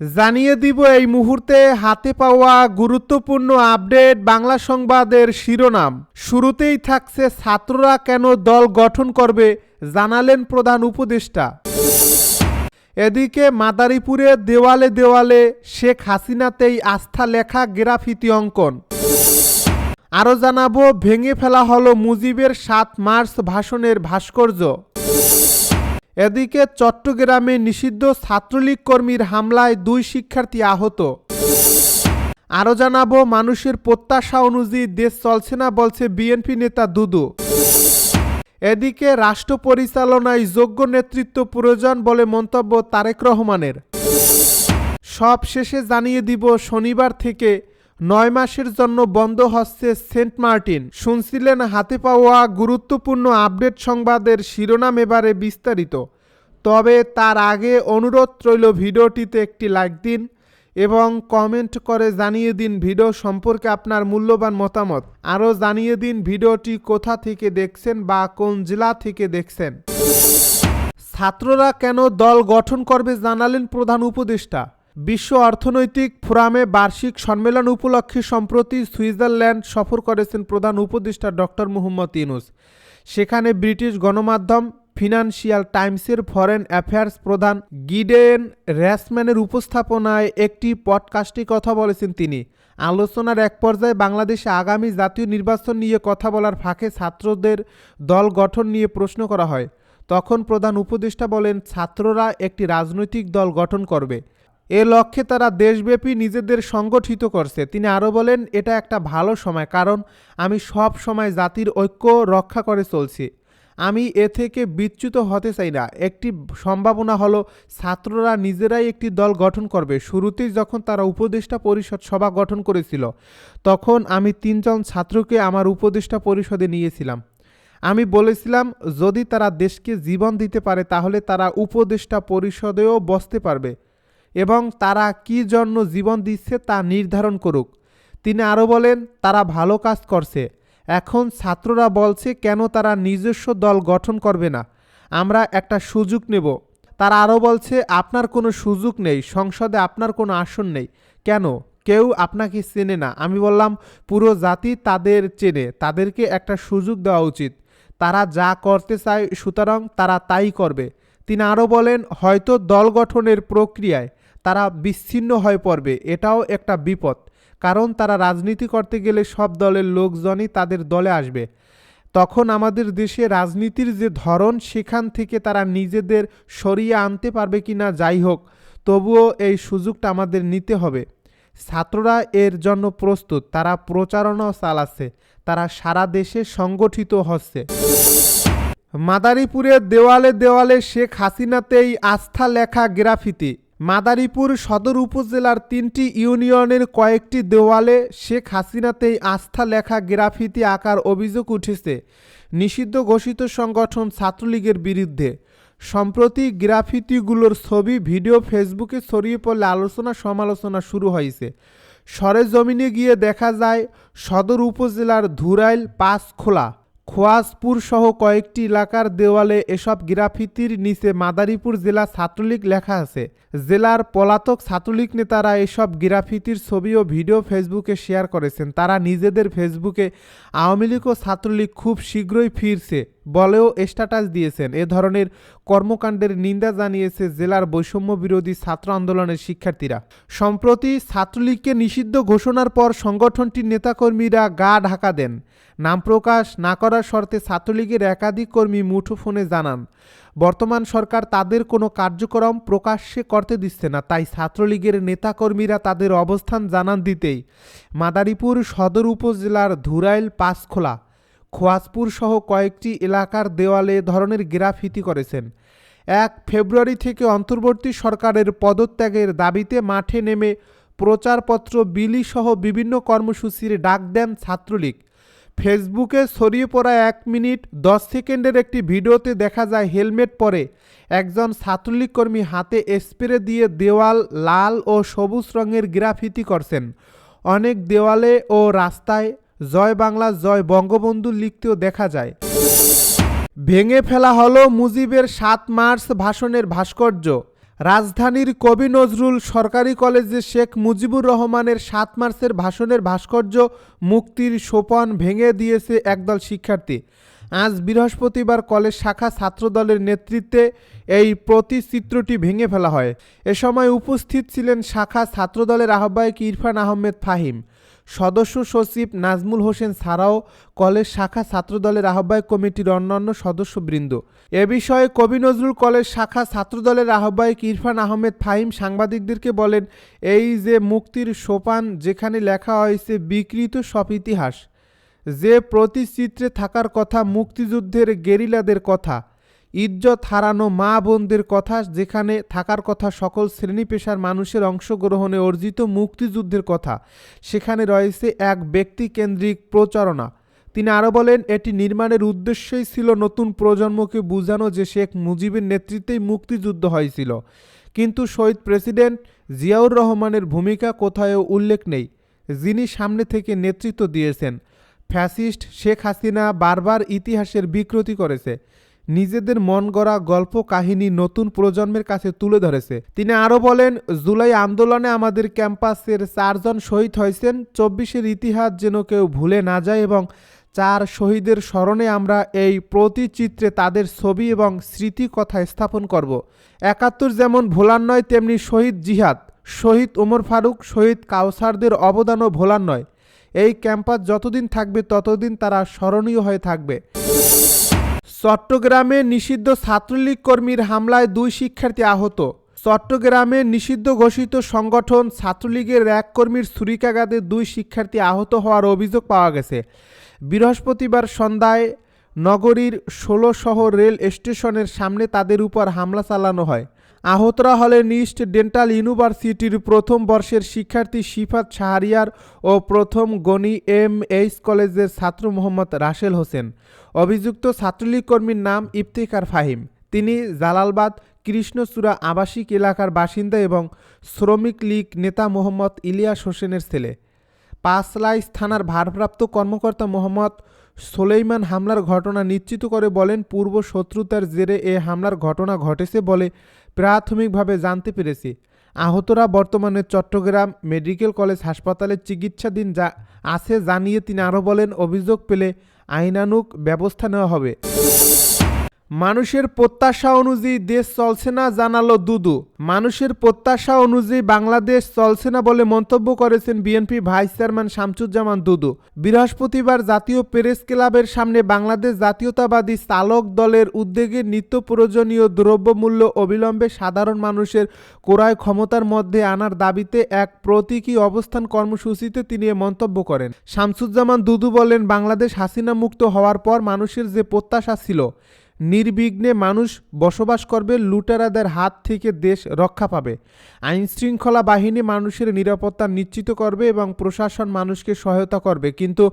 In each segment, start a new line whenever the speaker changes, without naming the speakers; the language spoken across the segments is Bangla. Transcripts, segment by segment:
জানিয়ে দিব এই মুহূর্তে হাতে পাওয়া গুরুত্বপূর্ণ আপডেট বাংলা সংবাদের শিরোনাম। শুরুতেই থাকছে ছাত্ররা কেন দল গঠন করবে জানালেন প্রধান উপদেষ্টা। এদিকে মাদারীপুরে দেওয়ালে দেওয়ালে শেখ হাসিনাতেই আস্থা লেখা গ্রাফিতি অঙ্কন। আরও জানাব, ভেঙে ফেলা হলো মুজিবের সাত মার্চ ভাষণের ভাস্কর্য। এদিকে চট্টগ্রামে নিষিদ্ধ ছাত্রলীগ কর্মীর হামলায় দুই শিক্ষার্থী আহত। আরও জানাব, মানুষের প্রত্যাশা অনুযায়ী দেশ চলছে না বলছে বিএনপি নেতা দুদু। এদিকে রাষ্ট্র পরিচালনায় যোগ্য নেতৃত্ব প্রয়োজন বলে মন্তব্য তারেক রহমানের। সব শেষে জানিয়ে দিব, শনিবার থেকে নয় মাসের জন্য বন্ধ হচ্ছে সেন্ট মার্টিন। শুনছিলেন হাতে পাওয়া গুরুত্বপূর্ণ আপডেট সংবাদের শিরোনাম এবারে বিস্তারিত। তবে তার আগে অনুরোধ রইল ভিডিওটিতে একটি লাইক দিন এবং কমেন্ট করে জানিয়ে দিন ভিডিও সম্পর্কে আপনার মূল্যবান মতামত। আরও জানিয়ে দিন ভিডিওটি কোথা থেকে দেখছেন বা কোন জেলা থেকে দেখছেন। ছাত্ররা কেন দল গঠন করবে জানালেন প্রধান উপদেষ্টা। বিশ্ব অর্থনৈতিক ফোরামে বার্ষিক সম্মেলন উপলক্ষে সম্প্রতি সুইজারল্যান্ড সফর করেছেন প্রধান উপদেষ্টা ডক্টর মুহম্মদ ইউনুস। সেখানে ব্রিটিশ গণমাধ্যম ফিনান্সিয়াল টাইমসের ফরেন অ্যাফেয়ার্স প্রধান গিডেন র্যাসম্যানের উপস্থাপনায় একটি পডকাস্টে কথা বলেছেন তিনি। আলোচনার এক পর্যায়ে বাংলাদেশে আগামী জাতীয় নির্বাচন নিয়ে কথা বলার ফাঁকে ছাত্রদের দল গঠন নিয়ে প্রশ্ন করা হয়। তখন প্রধান উপদেষ্টা বলেন, ছাত্ররা একটি রাজনৈতিক দল গঠন করবে। এ লক্ষ্যে তারা দেশব্যাপী নিজেদের সংগঠিত করছে। তিনি আরও বলেন, এটা একটা ভালো সময়, কারণ আমি সব সময় জাতির ঐক্য রক্ষা করে চলছি। আমি এ থেকে বিচ্যুত হতে চাই না। একটি সম্ভাবনা হলো, ছাত্ররা নিজেরাই একটি দল গঠন করবে। শুরুতেই যখন তারা উপদেষ্টা পরিষদ সভা গঠন করেছিল, তখন আমি তিনজন ছাত্রকে আমার উপদেষ্টা পরিষদে নিয়েছিলাম। আমি বলেছিলাম, যদি তারা দেশকে জীবন দিতে পারে, তাহলে তারা উপদেষ্টা পরিষদেও বসতে পারবে। এবং তারা কী জন্য জীবন দিচ্ছে তা নির্ধারণ করুক। তিনি আরও বলেন, তারা ভালো কাজ করছে। এখন ছাত্ররা বলছে, কেন তারা নিজস্ব দল গঠন করবে না? আমরা একটা সুযোগ নেব। তারা আরও বলছে, আপনার কোনো সুযোগ নেই, সংসদে আপনার কোনো আসন নেই। কেন? কেউ আপনাকে চেনে না। আমি বললাম, পুরো জাতি তাদের চেনে, তাদেরকে একটা সুযোগ দেওয়া উচিত। তারা যা করতে চায় সুতরাং তারা তাই করবে। তিনি আরও বলেন, হয়তো দল গঠনের প্রক্রিয়ায় তারা বিচ্ছিন্ন হয়ে পড়বে, এটাও একটা বিপদ। কারণ তারা রাজনীতি করতে গেলে সব দলের লোকজনই তাদের দলে আসবে। তখন আমাদের দেশে রাজনীতির যে ধরন, সেখান থেকে তারা নিজেদের সরিয়ে আনতে পারবে কি না, যাই হোক, তবুও এই সুযোগটা আমাদের নিতে হবে। ছাত্ররা এর জন্য প্রস্তুত, তারা প্রচারণাও চালাচ্ছে, তারা সারা দেশে সংগঠিত হচ্ছে। মাদারীপুরের দেওয়ালে দেওয়ালে শেখ হাসিনাতেই আস্থা লেখা গ্রাফিতি। মাদারীপুর সদর উপজেলার তিনটি ইউনিয়নের কয়েকটি দেওয়ালে শেখ হাসিনাতেই আস্থা লেখা গ্রাফিতি আকার অভিযোগ উঠেছে। নিষিদ্ধ ঘোষিত সংগঠন ছাত্রলীগের বিরুদ্ধে। সম্প্রতি গ্রাফিতিগুলোর ছবি ভিডিও ফেসবুকে ছড়িয়ে পড়লে আলোচনা সমালোচনা শুরু হয়েছে। সরেজমিনে গিয়ে দেখা যায়, সদর উপজেলার ধুরাইল পাঁচখোলা খোয়াজপুর সহ কয়েকটি এলাকার দেওয়ালে এসব গ্রাফিতির নিচে মাদারীপুর জেলা ছাত্রলীগ লেখা আছে। জেলার পলাতক ছাত্রলীগ নেতারা এসব গ্রাফিতির ছবি ও ভিডিও ফেসবুকে শেয়ার করেছেন। তারা নিজেদের ফেসবুকে আওয়ামী লীগ ও ছাত্রলীগ খুব শীঘ্রই ফিরছে। বলেও স্ট্যাটাস দিয়েছেন। এ ধরনের কর্মকাণ্ডের নিন্দা জানিয়েছে জেলার বৈষম্য বিরোধী ছাত্র আন্দোলনের শিক্ষার্থীরা। সম্প্রতি ছাত্রলীগকে নিষিদ্ধ ঘোষণার পর সংগঠনটির নেতাকর্মীরা গা ঢাকা দেন। নাম প্রকাশ না করার শর্তে ছাত্রলীগের একাধিক কর্মী মুঠোফোনে জানান, বর্তমান সরকার তাদের কোনো কার্যক্রম প্রকাশ্যে করতে দিচ্ছে না, তাই ছাত্রলীগের নেতাকর্মীরা তাদের অবস্থান জানান দিতেই। মাদারীপুর সদর উপজেলার ধুরাইল পাঁচখোলা খোয়াজপুর সহ কয়েকটি এলাকার দেওয়ালে ধরনের গ্রাফিতি করেছেন। এক ফেব্রুয়ারি থেকে অন্তর্বর্তী সরকারের পদত্যাগের দাবিতে মাঠে নেমে প্রচারপত্র, বিলি সহ বিভিন্ন কর্মসূচির ডাক দেন ছাত্রলীগ। ফেসবুকে ছড়িয়ে পড়া এক মিনিট, দশ সেকেন্ডের একটি ভিডিওতে দেখা যায় হেলমেট পরে একজন ছাত্রলীগ কর্মী হাতে স্প্রে দিয়ে দেওয়াল লাল ও সবুজ রঙের গ্রাফিতি করছেন। অনেক দেওয়ালে ও রাস্তায় জয় বাংলা, জয় বঙ্গবন্ধু লিখতেও দেখা যায়। ভেঙে ফেলা হলো মুজিবের সাত মার্চ ভাষণের ভাস্কর্য। রাজধানীর কবি নজরুল সরকারি কলেজে শেখ মুজিবুর রহমানের সাত মার্চের ভাষণের ভাস্কর্য মুক্তির সোপান ভেঙে দিয়েছে একদল শিক্ষার্থী। আজ বৃহস্পতিবার কলেজ শাখা ছাত্রদলের নেতৃত্বে এই প্রতিচিত্রটি ভেঙে ফেলা হয়। এ সময় উপস্থিত ছিলেন শাখা ছাত্রদলের আহ্বায়ক ইরফান আহমেদ ফাহিম। সদস্য সচিব নাজমুল হোসেন ছাড়াও কলেজ শাখা ছাত্রদলের আহ্বায়ক কমিটির অন্যান্য সদস্যবৃন্দ। এ বিষয়ে কবি নজরুল কলেজ শাখা ছাত্রদলের আহ্বায়ক ইরফান আহমেদ ফাহিম সাংবাদিকদেরকে বলেন, এই যে মুক্তির সোপান যেখানে লেখা হয়েছে, বিকৃত সব ইতিহাস। যে প্রতিচিত্রে থাকার কথা, মুক্তিযুদ্ধের গেরিলাদের কথা। ইজ্জত হারানো মা বোনদের কথা, যেখানে থাকার কথা সকল শ্রেণি পেশার মানুষের অংশগ্রহণে অর্জিত মুক্তিযুদ্ধের কথা, সেখানে রয়েছে এক ব্যক্তিকেন্দ্রিক প্রচারণা। তিনি আরও বলেন, এটি নির্মাণের উদ্দেশ্যই ছিল নতুন প্রজন্মকে বোঝানো যে শেখ মুজিবের নেতৃত্বেই মুক্তিযুদ্ধ হয়েছিল। কিন্তু শহীদ প্রেসিডেন্ট জিয়াউর রহমানের ভূমিকা কোথায়ও উল্লেখ নেই। যিনি সামনে থেকে নেতৃত্ব দিয়েছেন। ফ্যাসিস্ট শেখ হাসিনা বারবার ইতিহাসের বিকৃতি করেছে। নিজেদের মন গড়া গল্প কাহিনী নতুন প্রজন্মের কাছে তুলে ধরেছে। তিনি আরও বলেন, জুলাই আন্দোলনে আমাদের ক্যাম্পাসের চারজন শহীদ হয়েছেন, চব্বিশের ইতিহাস যেন কেউ ভুলে না যায় এবং চার শহীদের স্মরণে আমরা এই প্রতিচিত্রে তাদের ছবি এবং স্মৃতি কথা স্থাপন করব। একাত্তর যেমন ভোলার নয়, তেমনি শহীদ জিহাদ, শহীদ ওমর ফারুক, শহীদ কাউসারদের অবদানও ভোলার নয়। এই ক্যাম্পাস যতদিন থাকবে, ততদিন তারা স্মরণীয় হয়ে থাকবে। চট্টগ্রামে নিষিদ্ধ ছাত্রলীগ কর্মীর হামলায় দুই শিক্ষার্থী আহত। চট্টগ্রামে নিষিদ্ধ ঘোষিত সংগঠন ছাত্রলীগের এক কর্মীর ছুরিকাঘাতে দুই শিক্ষার্থী আহত হওয়ার অভিযোগ পাওয়া গেছে। বৃহস্পতিবার সন্ধ্যায় নগরীর ষোলো শহর রেল স্টেশনের সামনে তাদের উপর হামলা চালানো হয়। আহতরা হলেন ইস্ট ডেন্টাল ইউনিভার্সিটির প্রথম বর্ষের শিক্ষার্থী শিফাত শাহরিয়ার ও প্রথম গনি এম এইচ কলেজের ছাত্র মোহাম্মদ রাসেল হোসেন। অভিযুক্ত ছাত্রলীগ কর্মীর নাম ইফতেখার ফাহিম। তিনি জালালবাদ, কৃষ্ণচূড়া আবাসিক এলাকার বাসিন্দা এবং শ্রমিক লীগ নেতা মোহাম্মদ ইলিয়াস হোসেনের ছেলে। পাঁচলাইশ থানার ভারপ্রাপ্ত কর্মকর্তা মোহাম্মদ সোলেইমান হামলার ঘটনা নিশ্চিত করে বলেন, পূর্ব শত্রুতার জেরে এ হামলার ঘটনা ঘটেছে বলে প্রাথমিকভাবে জানতে পেরেছি। আহতরা বর্তমানে চট্টগ্রাম মেডিকেল কলেজ হাসপাতালে চিকিৎসাধীন যা আছে জানিয়ে তিনি আরও বলেন, অভিযোগ পেলে আইনানুক ব্যবস্থা নেওয়া হবে। মানুষের প্রত্যাশা অনুযায়ী দেশ চলছে না জানালো দুদু। মানুষের প্রত্যাশা অনুযায়ী বাংলাদেশ চলছে না বলে মন্তব্য করেছেন BNP vice chairman Shamsuzzaman Dudu. বৃহস্পতিবার জাতীয় প্রেস ক্লাবের সামনে বাংলাদেশ জাতীয়তাবাদী চালক দলের উদ্যোগে নিত্য প্রয়োজনীয় দ্রব্যমূল্য অবিলম্বে সাধারণ মানুষের ক্রয় ক্ষমতার মধ্যে আনার দাবিতে এক প্রতীকী অবস্থান কর্মসূচিতে তিনি এ মন্তব্য করেন। শামসুজ্জামান দুদু বলেন, বাংলাদেশ হাসিনা মুক্ত হওয়ার পর মানুষের যে প্রত্যাশা ছিল নির্বিঘ্নে মানুষ বসবাস করবে, লুটেরাদের হাত থেকে দেশ রক্ষা পাবে। আইনশৃঙ্খলা বাহিনী মানুষের নিরাপত্তা নিশ্চিত করবে এবং প্রশাসন মানুষকে সহায়তা করবে। কিন্তু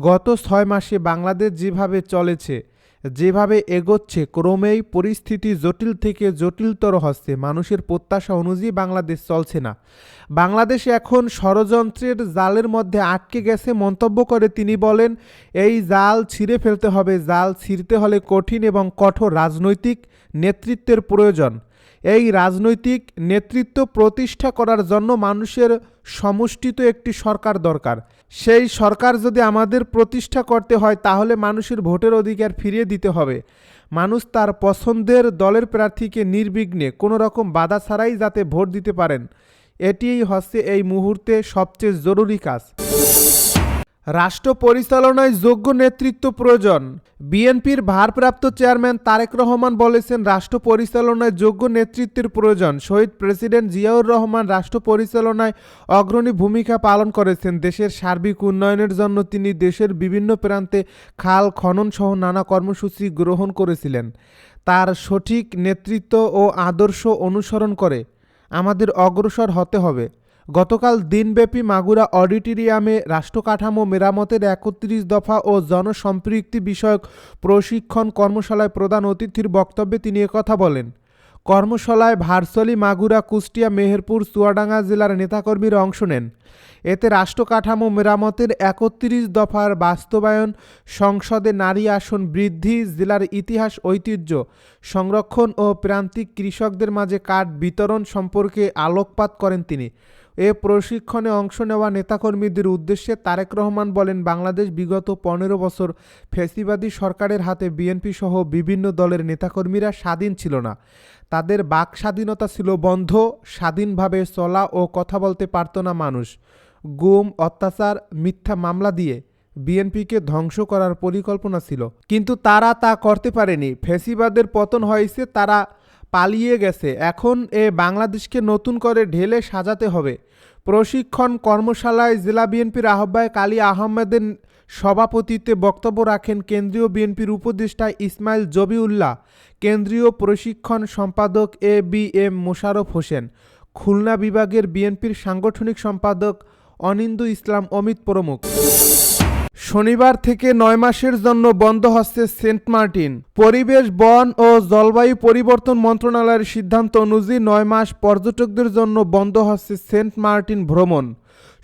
গত ছয় মাসে বাংলাদেশ যেভাবে চলেছে যেভাবে এগোচ্ছে, ক্রমেই পরিস্থিতি জটিল থেকে জটিলতর হচ্ছে। মানুষের প্রত্যাশা অনুযায়ী বাংলাদেশ চলছে না। বাংলাদেশ এখন ষড়যন্ত্রের জালের মধ্যে আটকে গেছে মন্তব্য করে তিনি বলেন, এই জাল ছিঁড়ে ফেলতে হবে। জাল ছিঁড়তে হলে কঠিন এবং কঠোর রাজনৈতিক নেতৃত্বের প্রয়োজন। এই রাজনৈতিক নেতৃত্ব প্রতিষ্ঠা করার জন্য মানুষের সমষ্টিত একটি সরকার দরকার। সেই সরকার যদি আমাদের প্রতিষ্ঠা করতে হয়, তাহলে মানুষের ভোটের অধিকার ফিরিয়ে দিতে হবে। মানুষ তার পছন্দের দলের প্রার্থীকে নির্বিঘ্নে কোনো রকম বাধা ছাড়াই যাতে ভোট দিতে পারেন। এটিই হচ্ছে এই মুহূর্তে সবচেয়ে জরুরি কাজ। রাষ্ট্র পরিচালনায় যোগ্য নেতৃত্ব প্রয়োজন। বিএনপির ভারপ্রাপ্ত চেয়ারম্যান তারেক রহমান বলেছেন, রাষ্ট্র পরিচালনায় যোগ্য নেতৃত্বের প্রয়োজন। শহীদ প্রেসিডেন্ট জিয়াউর রহমান রাষ্ট্র পরিচালনায় অগ্রণী ভূমিকা পালন করেছেন। দেশের সার্বিক উন্নয়নের জন্য তিনি দেশের বিভিন্ন প্রান্তে খাল, খনন সহ নানা কর্মসূচি গ্রহণ করেছিলেন। তার সঠিক নেতৃত্ব ও আদর্শ অনুসরণ করে আমাদের অগ্রসর হতে হবে। গতকাল দিনব্যাপী মাগুরা অডিটোরিয়ামে রাষ্ট্রকাঠামো মেরামতের একত্রিশ দফা ও জনসম্পৃক্তি বিষয়ক প্রশিক্ষণ কর্মশালায় প্রধান অতিথির বক্তব্যে তিনি একথা বলেন। কর্মশালায় ভার্চুয়ালি মাগুরা কুষ্টিয়া মেহেরপুর চুয়াডাঙ্গা জেলার নেতাকর্মীরা অংশ নেন। এতে রাষ্ট্রকাঠামো মেরামতের একত্রিশ দফার বাস্তবায়ন, সংসদে নারী আসন বৃদ্ধি, জেলার ইতিহাস, ঐতিহ্য সংরক্ষণ ও প্রান্তিক কৃষকদের মাঝে কাঠ বিতরণ সম্পর্কে আলোকপাত করেন তিনি। এ প্রশিক্ষণে অংশ নেওয়া নেতাকর্মীদের উদ্দেশ্যে তারেক রহমান বলেন, বাংলাদেশ বিগত পনেরো বছর ফ্যাসিবাদী সরকারের হাতে বিএনপি সহ বিভিন্ন দলের নেতাকর্মীরা স্বাধীন ছিল না। তাদের বাক স্বাধীনতা ছিল বন্ধ, স্বাধীনভাবে চলা ও কথা বলতে পারত না মানুষ। গুম, অত্যাচার, মিথ্যা মামলা দিয়ে বিএনপিকে ধ্বংস করার পরিকল্পনা ছিল। কিন্তু তারা তা করতে পারেনি। ফ্যাসিবাদের পতন হয়েছে, তারা পালিয়ে গেছে। এখন এ বাংলাদেশকে নতুন করে ঢেলে সাজাতে হবে। প্রশিক্ষণ কর্মশালায় জেলা বিএনপির আহ্বায়ক আলী আহমেদের সভাপতিত্বে বক্তব্য রাখেন কেন্দ্রীয় বিএনপির উপদেষ্টা ইসমাইল জবিউল্লাহ, কেন্দ্রীয় প্রশিক্ষণ সম্পাদক A B M Mosharraf Hossain, Khulna বিভাগের বিএনপির সাংগঠনিক সম্পাদক অনিন্দু ইসলাম অমিত প্রমুখ। শনিবার থেকে নয় মাসের জন্য বন্ধ হচ্ছে সেন্ট মার্টিন। পরিবেশ, বন ও জলবায়ু পরিবর্তন মন্ত্রণালয়ের সিদ্ধান্ত অনুযায়ী নয় মাস পর্যটকদের জন্য বন্ধ হচ্ছে সেন্ট মার্টিন ভ্রমণ।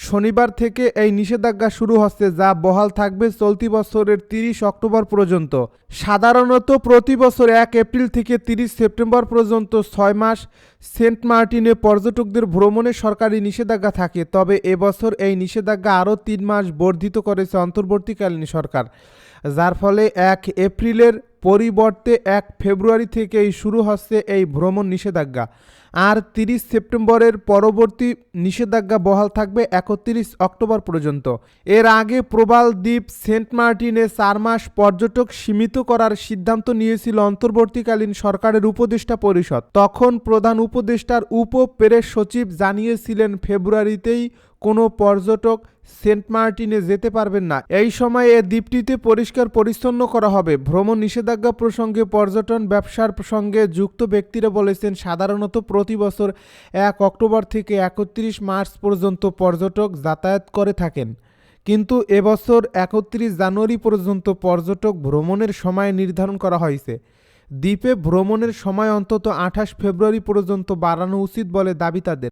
শনিবার থেকে এই নিষেধাজ্ঞা শুরু হচ্ছে, যা বহাল থাকবে চলতি বছরের তিরিশ অক্টোবর পর্যন্ত। সাধারণত প্রতি বছর এক এপ্রিল থেকে তিরিশ সেপ্টেম্বর পর্যন্ত ছয় মাস সেন্ট মার্টিনে পর্যটকদের ভ্রমণে সরকারি নিষেধাজ্ঞা থাকে, তবে এবছর এই নিষেধাজ্ঞা আরও তিন মাস বর্ধিত করেছে অন্তর্বর্তীকালীন সরকার, যার ফলে এক এপ্রিলের পরিবর্তে এক ফেব্রুয়ারি থেকেই শুরু হচ্ছে এই ভ্রমণ নিষেধাজ্ঞা। আর তিরিশ সেপ্টেম্বরের পরবর্তী নিষেধাজ্ঞা বহাল থাকবে একত্রিশ অক্টোবর পর্যন্ত। এর আগে প্রবাল দ্বীপ সেন্ট মার্টিনে চার মাস পর্যটক সীমিত করার সিদ্ধান্ত নিয়েছিল অন্তর্বর্তীকালীন সরকারের উপদেষ্টা পরিষদ। তখন প্রধান উপদেষ্টার উপ সচিব জানিয়েছিলেন, ফেব্রুয়ারিতেই কোনো পর্যটক সেন্ট মার্টিনে যেতে পারবেন না। এই সময় এ দ্বীপটিতে পরিষ্কার পরিচ্ছন্ন করা হবে। ভ্রমণ নিষেধাজ্ঞা প্রসঙ্গে পর্যটন ব্যবসার সঙ্গে যুক্ত ব্যক্তিরা বলেছেন, সাধারণত প্রতি বছর এক অক্টোবর থেকে একত্রিশ মার্চ পর্যন্ত পর্যটক যাতায়াত করে থাকেন। কিন্তু এবছর একত্রিশ জানুয়ারি পর্যন্ত পর্যটক ভ্রমণের সময় নির্ধারণ করা হয়েছে। দ্বীপে ভ্রমণের সময় অন্তত আঠাশ ফেব্রুয়ারি পর্যন্ত বাড়ানো উচিত বলে দাবি তাদের।